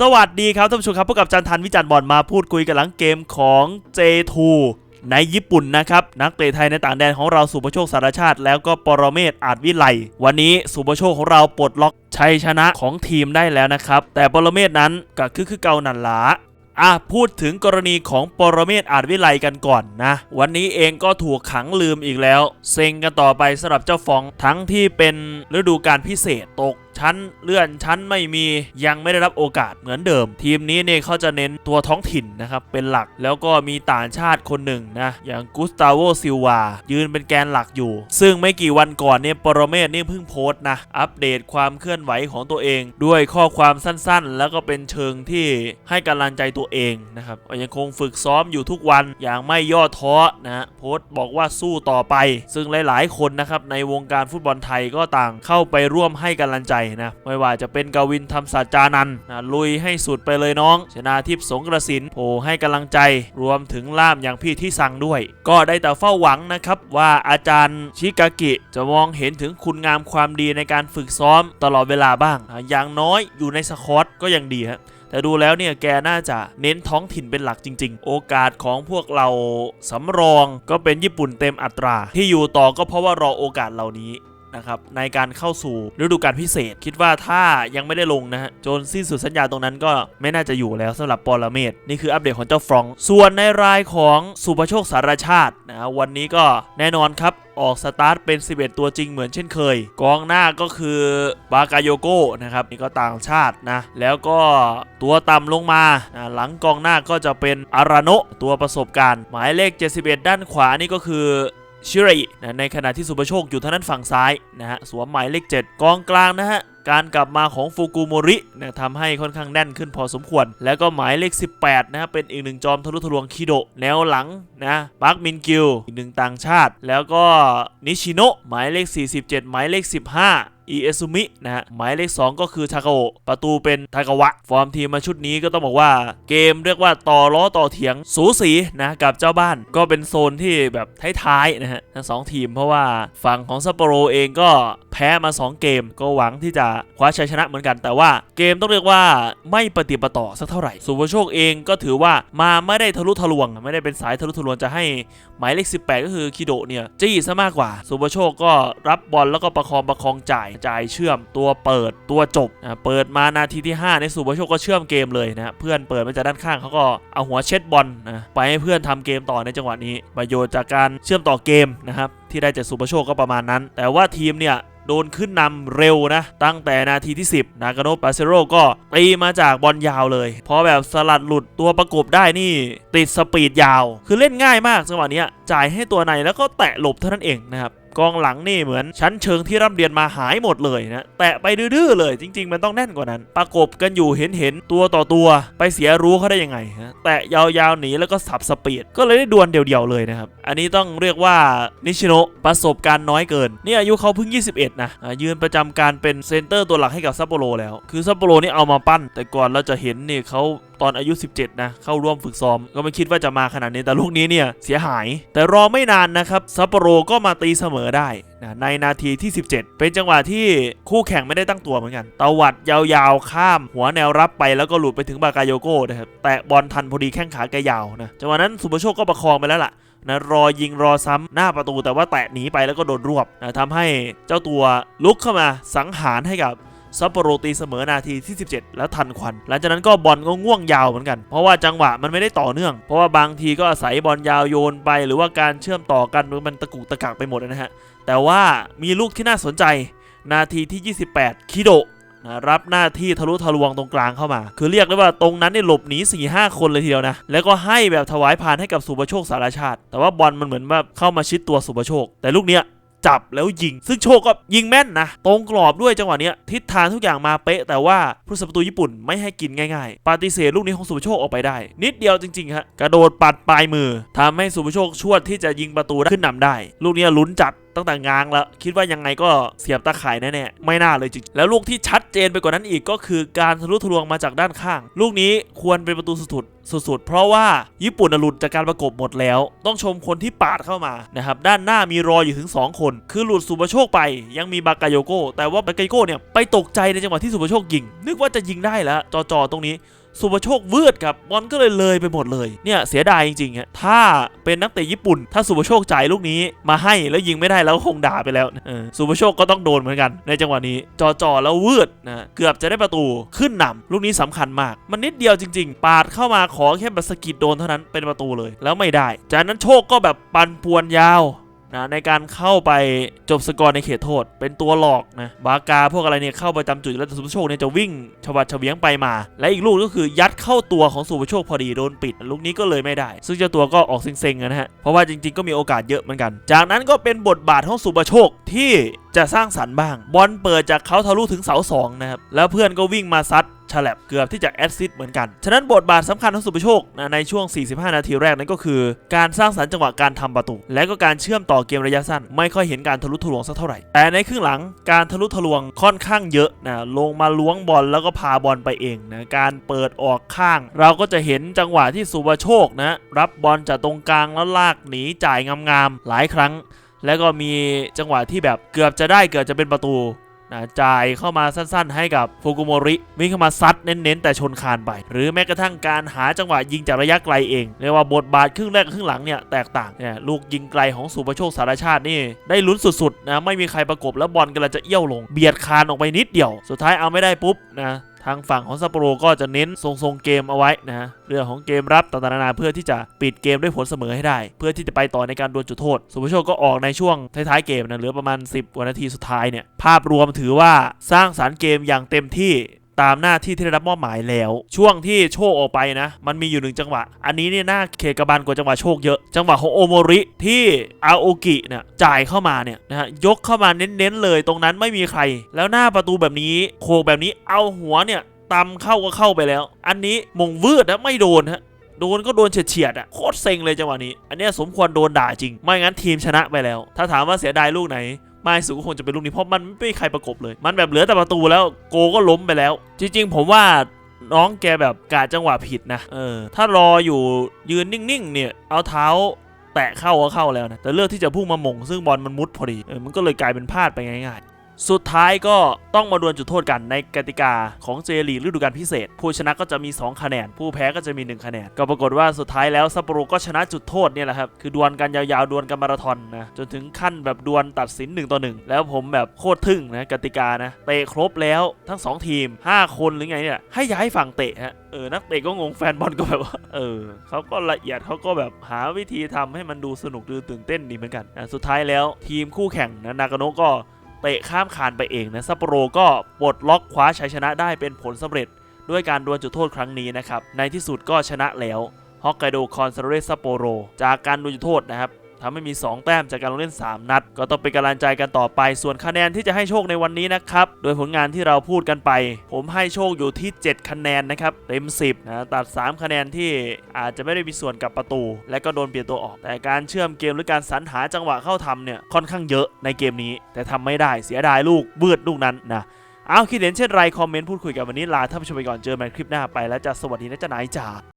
สวัสดีครับท่านผู้ชมครับพบกับจันทันวิจารณ์บอลมาพูดคุยกันหลังเกมของ J2 ในญี่ปุ่นนะครับ นักเตะไทยในต่างแดนของเราสุภโชคสารชาติ แล้วก็ปรเมศอาจวิไลวันนี้สุภโชคของเราปลดล็อกชัยชนะของทีมได้แล้วนะครับ แต่ปรเมศนั้นก็คือคือเกาหนันหลาอะพูดถึงกรณีของปรเมศอาจวิไลกันก่อนนะ วันนี้เองก็ถูกขังลืมอีกแล้ว เซ็งกันต่อไปสำหรับเจ้าฟองทั้งที่เป็นฤดูการพิเศษตก ชั้นเลื่อนชั้นไม่มียังไม่ได้รับโอกาสเหมือนเดิม ทีมนี้เนี่ยเขาจะเน้นตัวท้องถิ่นนะครับเป็นหลักแล้วก็มีต่างชาติคนหนึ่งนะอย่างกุสตาโวซิลวายืนเป็นแกนหลักอยู่ ซึ่งไม่กี่วันก่อนเนี่ยปรเมศนี่เพิ่งโพสต์นะอัปเดตความเคลื่อนไหวของตัวเอง ด้วยข้อความสั้นๆ แล้วก็เป็นเชิงที่ให้กำลังใจตัวเองนะครับยังคงฝึกซ้อมอยู่ทุกวันอย่างไม่ย่อท้อนะฮะโพสต์บอกว่าสู้ต่อไป ซึ่งหลายๆ คนนะครับในวงการฟุตบอลไทยก็ต่างเข้าไปร่วมให้กำลังใจนะไม่ว่าจะเป็นกวินธรรมศาจานันนะลุยให้สุดไปเลยน้อง ชนาทิพย์สงกระสินโผให้กำลังใจ รวมถึงล่ามอย่างพี่ที่สั่งด้วย ก็ได้แต่เฝ้าหวังนะครับว่าอาจารย์ชิกากิจะมองเห็นถึงคุณงามความดีในการฝึกซ้อมตลอดเวลาบ้างนะอย่างน้อยอยู่ในสคอตก็ยังดีฮะแต่ดูแล้วเนี่ยแกน่าจะเน้นท้องถิ่นเป็นหลักจริง ๆ โอกาสของพวกเราสำรองก็เป็นญี่ปุ่นเต็มอัตรา ที่อยู่ต่อก็เพราะว่ารอโอกาสเหล่านี้ นะครับในการเข้าสู่ฤดูกาลพิเศษ คิดว่าถ้ายังไม่ได้ลงนะฮะจนสิ้นสุดสัญญาตรงนั้นก็ไม่น่าจะอยู่แล้วสำหรับปรเมศนี่คืออัปเดตของเจ้าฟรอง ส่วนในรายของสุภโชคสารชาตินะวันนี้ก็แน่นอนครับออกสตาร์ทเป็น 11 ตัวจริงเหมือนเช่นเคย กองหน้าก็คือบากาโยโกนะครับนี่ก็ต่างชาตินะ แล้วก็ตัวต่ำลงมานะหลังกองหน้าก็จะเป็นอาราโนตัวประสบการณ์ หมายเลข 71 ด้านขวานี่ก็คือ ชิรินะในขณะที่สุปโชคอยู่ทางด้านฝั่งซ้ายนะฮะสวมหมายเลข 7 กองกลางนะฮะการกลับมาของฟูกุโมรินะทำให้ค่อนข้างแน่นขึ้นพอสมควร แล้วก็หมายเลข 18 นะฮะเป็นอีกหนึ่งจอมทะลุทะลวงคิโดะแนวหลังนะปักมินกิวอีกหนึ่งต่างชาติ แล้วก็นิชิโนะหมายเลข 47 หมายเลข 15 อิเอซุมินะฮะหมายเลข 2 ก็คือทากาโอะประตูเป็นทากาวะ ฟอร์มทีมมาชุดนี้ก็ต้องบอกว่าเกมเรียกว่าต่อล้อต่อเถียงสูสีนะกับเจ้าบ้านก็เป็นโซนที่แบบท้ายๆนะฮะทั้งสองทีมเพราะว่าฝั่งของซัปโปโรเองก็ แพ้มา 2 เกม ก็หวังที่จะคว้าชัยชนะเหมือนกัน แต่ว่าเกมต้องเรียกว่าไม่ปฏิปต่อสักเท่าไหร่ สุภโชคเองก็ถือว่ามาไม่ได้ทะลุทะลวง ไม่ได้เป็นสายทะลุทะลวงจะให้หมายเลข 18 ก็คือคิโดเนี่ยจี้ซะมากกว่า สุภโชคก็รับบอลแล้วก็ประคองประคองจ่ายจ่ายเชื่อมตัวเปิดตัวจบนะเปิดมานาทีที่ 5 ในสุภโชคก็เชื่อมเกมเลยนะเพื่อนเปิดมาจากด้านข้างเขาก็เอาหัวเช็ดบอลนะไปให้เพื่อนทำเกมต่อในจังหวะนี้ ประโยชน์จากการเชื่อมต่อเกมนะครับที่ได้จากสุภโชคก็ประมาณนั้น แต่ว่าทีมเนี่ยโดนขึ้นนำเร็วนะ ตั้งแต่นาทีที่ 10 นากาโนปาเซโรก็ตีมาจากบอลยาวเลย พอแบบสลัดหลุดตัวประกบได้นี่ ติดสปีดยาว คือเล่นง่ายมากจังหวะนี้จ่ายให้ตัวในแล้วก็แตะหลบเท่านั้นเองนะครับ กองหลังนี่เหมือนชั้นเชิงที่ร่ำเรียนมาหายหมดเลยนะแตะไปดื้อๆเลยจริง ๆ มันต้องแน่นกว่านั้น ประกบกันอยู่เห็นเห็นๆตัวต่อตัวไปเสียรู้เขาได้ยังไงฮะแตะยาวๆหนีแล้วก็สับสปีดก็เลยได้ดวลเดี่ยวๆเลยนะครับ อันนี้ต้องเรียกว่านิชิโนะประสบการณ์น้อยเกิน นี่อายุเขาเพิ่ง 21 นะอ่ายืนประจำการเป็นเซนเตอร์ตัวหลักให้กับซัปโปโรแล้ว คือซัปโปโรนี่เอามาปั้น แต่ก่อนเราจะเห็นนี่เขาตอนอายุ 17 นะ เข้าร่วมฝึกซ้อม ก็ไม่คิดว่าจะมาขนาดนี้ แต่ลูกนี้เนี่ยเสียหาย แต่รอไม่นานนะครับซัปโปโรก็มาตีเสมอได้นะในนาทีที่ 17 เป็นจังหวะที่คู่แข่งไม่ได้ตั้งตัวเหมือนกันตวัดยาวๆ ข้ามหัวแนวรับไปแล้วก็หลุดไปถึงบากาโยโก้นะครับแตะบอลทันพอดีแข้งขาแกยาวนะจังหวะนั้นสุภโชคก็ประคองไปแล้วล่ะนะรอยิงรอซ้ำหน้าประตูแต่ว่าแตะหนีไปแล้วก็โดนรวบนะทำให้เจ้าตัวลุกเข้ามาสังหารให้กับ ซัปโปโรตีเสมอนาทีที่ 17 แล้วทันควัน หลังจากนั้นก็บอลก็ง่วงยาวเหมือนกัน เพราะว่าจังหวะมันไม่ได้ต่อเนื่อง เพราะว่าบางทีก็อาศัยบอลยาวโยนไป หรือว่าการเชื่อมต่อกันมันตะกุกตะกักไปหมดนะฮะ แต่ว่ามีลูกที่น่าสนใจ นาทีที่ 28 คิโดรับหน้าที่ทะลุทะลวงตรงกลางเข้ามา คือเรียกได้ว่าตรงนั้นเนี่ยหลบหนี4ี่ห้าคนเลยทีเดียวนะ แล้วก็ให้แบบถวายพานให้กับสุภโชคสารชาติ แต่ว่าบอลมันเหมือนว่าเข้ามาชิดตัวสุภโชค แต่ลูกเนี้ย จับแล้วยิง ซึ่งโชคก็ยิงแม่นนะ ตรงกรอบด้วยจังหวะเนี้ยทิศทางทุกอย่างมาเป๊ะ แต่ว่าผู้สัประตูญี่ปุ่นไม่ให้กินง่ายๆปาฏิเสธลูกนี้ของสุภโชคออกไปได้ นิดเดียวจริงๆฮะกระโดดปัดปลายมือทำให้สุภโชคชวดที่จะยิงประตูขึ้นนำได้ ลูกนี้ลุ้นจัด ตั้งแต่ง้างแล้ว คิดว่ายังไงก็เสียบตาข่ายแน่ๆไม่น่าเลยจริงแล้วลูกที่ชัดเจนไปกว่านั้นอีกก็คือการทะลุทะลวงมาจากด้านข้าง ลูกนี้ควรเป็นประตูสุดสุดๆ เพราะว่าญี่ปุ่นหลุดจากการประกบหมดแล้ว ต้องชมคนที่ปาดเข้ามานะครับด้านหน้ามีรออยู่ถึง 2 คน คือหลุดสุปโชคไป ยังมีบากาโยโกแต่ว่าบากาโยโกเนี่ยไปตกใจในจังหวะที่สุปโชคยิง นึกว่าจะยิงได้แล้วจอๆตรงนี้ สุภโชค วืดครับบอลก็เลยเลยไปหมดเลยเนี่ยเสียดายจริงๆฮะถ้าเป็นนักเตะญี่ปุ่น ถ้าสุภโชคจ่ายลูกนี้มาให้แล้วยิงไม่ได้แล้วคงด่าไปแล้วสุภโชคก็ต้องโดนเหมือนกัน ในจังหวะนี้จอจอๆแล้ววืดนะเกือบจะได้ประตูขึ้นนำลูกนี้สำคัญมาก มันนิดเดียวจริง ๆ ปาดเข้ามาขอแค่แบบสกิดโดนเท่านั้นเป็นประตูเลย แล้วไม่ได้ จากนั้นโชคก็แบบปันปวนยาว นะในการเข้าไปจบสกอร์ในเขตโทษ เป็นตัวหลอกนะบากาพวกอะไรเนี่ยเข้าไปจำจุดแล้วสุภโชคเนี่ยจะวิ่งชวัดเฉวียงไปมา และอีกลูกก็คือยัดเข้าตัวของสุภโชคพอดีโดนปิดลูกนี้ก็เลยไม่ได้ ซึ่งเจ้าตัวก็ออกเซ็งๆนะฮะเพราะว่าจริง ๆก็มีโอกาสเยอะเหมือนกัน จากนั้นก็เป็นบทบาทของสุภโชคที่จะสร้างสรรค์บ้าง บอลเปิดจากเขาทะลุถึงเสาสองนะครับแล้วเพื่อนก็วิ่งมาซัดฉลับเกือบที่จะแอดซิสเหมือนกัน ฉะนั้นบทบาทสำคัญของสุภโชคในช่วง 45 นาทีแรกนั้นก็คือ การสร้างสรรค์จังหวะการทำประตู และก็การเชื่อมต่อเกมระยะสั้น ไม่ค่อยเห็นการทะลุทะลวงสักเท่าไหร่ แต่ในครึ่งหลังการทะลุทะลวงค่อนข้างเยอะนะลงมาล้วงบอลแล้วก็พาบอลไปเองนะการเปิดออกข้าง เราก็จะเห็นจังหวะที่สุภโชคนะรับบอลจากตรงกลางแล้วลากหนีจ่ายงามๆหลายครั้งแล้วก็มีจังหวะที่แบบเกือบจะได้เกือบจะเป็นประตู นะจ่ายเข้ามาสั้นๆ ให้กับฟูกุโมริวิ่งเข้ามาซัดเน้นๆ แต่ชนคานไป หรือแม้กระทั่งการหาจังหวะยิงจากระยะไกลเองเรียกว่าบทบาทครึ่งแรกกับครึ่งหลังเนี่ยแตกต่างเนี่ยลูกยิงไกลของสุภโชคสารชาตินี่ได้ลุ้นสุดๆนะไม่มีใครประกบแล้วบอลกำลังจะเอี้ยวลง เบียดคานออกไปนิดเดียว สุดท้ายเอาไม่ได้ปุ๊บนะ ทางฝั่งของซัปโปโรก็จะเน้นทรงๆเกมเอาไว้นะเรื่องของเกมรับต่างๆนานาเพื่อที่จะปิดเกมด้วยผลเสมอให้ได้ เพื่อที่จะไปต่อในการดวลจุดโทษสุภโชคก็ออกในช่วงท้ายๆเกมนะเหลือประมาณ 10กว่านาทีสุดท้ายเนี่ยภาพรวมถือว่าสร้างสารรค์เกมอย่างเต็มที่ ตามหน้าที่ที่ได้รับมอบหมายแล้ว ช่วงที่โชคออกไปนะ มันมีอยู่หนึ่งจังหวะ อันนี้เนี่ยน่าเขตกบาลกว่าจังหวะโชคเยอะ จังหวะของโอโมริที่อาโอกิเนี่ยจ่ายเข้ามาเนี่ยนะฮะยกเข้ามาเน้นๆเลย ตรงนั้นไม่มีใคร แล้วหน้าประตูแบบนี้โคกแบบนี้เอาหัวเนี่ยตำเข้าก็เข้าไปแล้ว อันนี้มงวืดนะไม่โดนฮะโดนก็โดนเฉียดๆอะโคตรเซ็งเลยจังหวะนี้ อันเนี้ยสมควรโดนด่าจริง ไม่งั้นทีมชนะไปแล้ว ถ้าถามว่าเสียดายลูกไหน ไม่สุก็คงจะเป็นลูกนี้เพราะมันไม่มีใครประกบเลย มันแบบเหลือแต่ประตูแล้วโกก็ล้มไปแล้ว จริง ๆ ผมว่าน้องแกแบบกาจังหวะผิดนะเออถ้ารออยู่ยืนนิ่งๆเนี่ยเอาเท้าแตะเข้าก็เข้าแล้วนะแต่เลือกที่จะพุ่งมาหม่งซึ่งบอลมันมุดพอดีเออมันก็เลยกลายเป็นพลาดไปง่ายๆ สุดท้ายก็ต้องมาดวลจุดโทษกันในกติกาของเจลีฤดูกาลพิเศษ ผู้ชนะก็จะมี 2 คะแนน ผู้แพ้ก็จะมี 1 คะแนน ก็ปรากฏว่าสุดท้ายแล้วซัปโปโรก็ชนะจุดโทษเนี่ยแหละครับ คือดวลกันยาวๆ ดวลกันมาราธอนนะ จนถึงขั้นแบบดวลตัดสิน 1 ต่อ 1 แล้วผมแบบโคตรทึ่งนะกติกานะ เตะครบแล้วทั้ง 2 ทีม 5 คนหรือไงเนี่ย ให้ย้ายฝั่งเตะฮะเออนักเตะก็งงแฟนบอลก็แบบว่าเออเขาก็ละเอียดเขาก็แบบหาวิธีทำให้มันดูสนุกดูตื่นเต้นดีเหมือนกันนะสุดท้ายแล้วทีมคู่แข่งนะนากาโนะก็ เตะข้ามคานไปเองนะซัปโปโรก็ปลดล็อกคว้าชัยชนะได้เป็นผลสำเร็จ ด้วยการดวลจุดโทษครั้งนี้นะครับในที่สุดก็ชนะแล้วฮอกไกโดคอนซาเรสซัปโปโรจากการดวลจุดโทษนะครับ ทำให้มี 2 แต้มจากการลงเล่น 3 นัด ก็ต้องเป็นกำลังใจกันต่อไป ส่วนคะแนนที่จะให้โชคในวันนี้นะครับ โดยผลงานที่เราพูดกันไป ผมให้โชคอยู่ที่ 7 คะแนนนะครับ เต็ม 10 นะ ตัด 3 คะแนนที่อาจจะไม่ได้มีส่วนกับประตู และก็โดนเปลี่ยนตัวออก แต่การเชื่อมเกมหรือการสรรหาจังหวะเข้าทำเนี่ย ค่อนข้างเยอะในเกมนี้ แต่ทำไม่ได้ เสียดายลูกเบืดลูกนั้นนะเอาคิดเห็นเช่นไรคอมเมนต์พูดคุยกันวันนี้ลาท่านผู้ชมไปก่อนเจอกันคลิปหน้าไปแล้วจะสวัสดีนะจ๊ะนายจ๋า